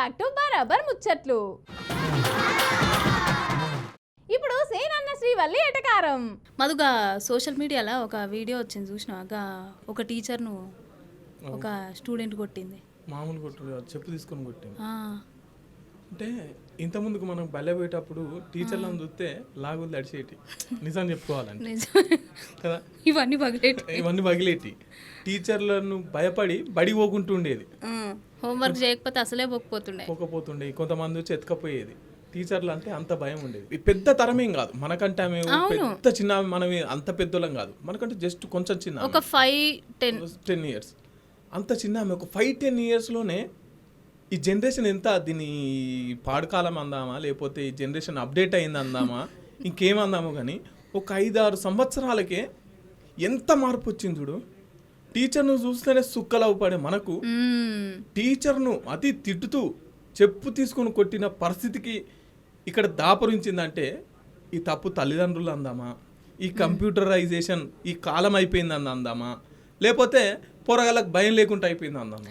Back to బరాబర్ ముచ్చట్లు. ఇప్పుడు సేనన్న శ్రీవల్లి ఎటకారం మధుగా సోషల్ మీడియాలో ఒక వీడియో వచ్చింది చూసినాగా ఒక టీచర్ను ఒక స్టూడెంట్ కొట్టింది. మామూలు కొట్టుడు కాదు, చెప్పు తీసుకొని కొట్టింది. అంటే ఇంతకుముందుకు మనం బల్లె పోయేటప్పుడు టీచర్లను చూస్తే లాగులు తడిచేటి. నిజం చెప్పుకోవాలంటే. కదా? ఇవన్నీ పగిలేటి. ఇవన్నీ పగిలేటి. టీచర్లను భయపడి బడి పోకుంటూ ఉండేది. హోంవర్క్ చేయకపోతే అసలే పోకపోతుండే. పోకపోతుండే. కొంతమంది వచ్చి ఎత్తుకపోయేది టీచర్లు అంటే అంత భయం ఉండేది. ఈ పెద్ద తరమేం కాదు. మనకంటే ఆమె పెద్ద చిన్న మనం అంత పెద్దోళ్ళం కాదు. మనకంటే జస్ట్ కొంచెం చిన్న ఒక ఫైవ్ టెన్ టెన్ ఇయర్స్ అంత చిన్న ఆమె. ఒక ఫైవ్ టెన్ ఇయర్స్లోనే ఈ జనరేషన్ ఎంత దీని పాడుకాలం అందామా? లేకపోతే ఈ జనరేషన్ అప్డేట్ అయింది అందామా? ఇంకేం అందామో కానీ ఒక ఐదారు సంవత్సరాలకే ఎంత మార్పు వచ్చింది చూడు. టీచర్ను చూస్తేనే సుక్కలవు పడే మనకు టీచర్ను అతి తిట్టుతూ చెప్పు తీసుకొని కొట్టిన పరిస్థితికి ఇక్కడ దాపురించిందంటే ఈ తప్పు తల్లిదండ్రులు అందామా? ఈ కంప్యూటరైజేషన్ ఈ కాలం అయిపోయింది అందామా? లేకపోతే పోరగాళ్ళకి భయం లేకుండా అయిపోయింది అందామా?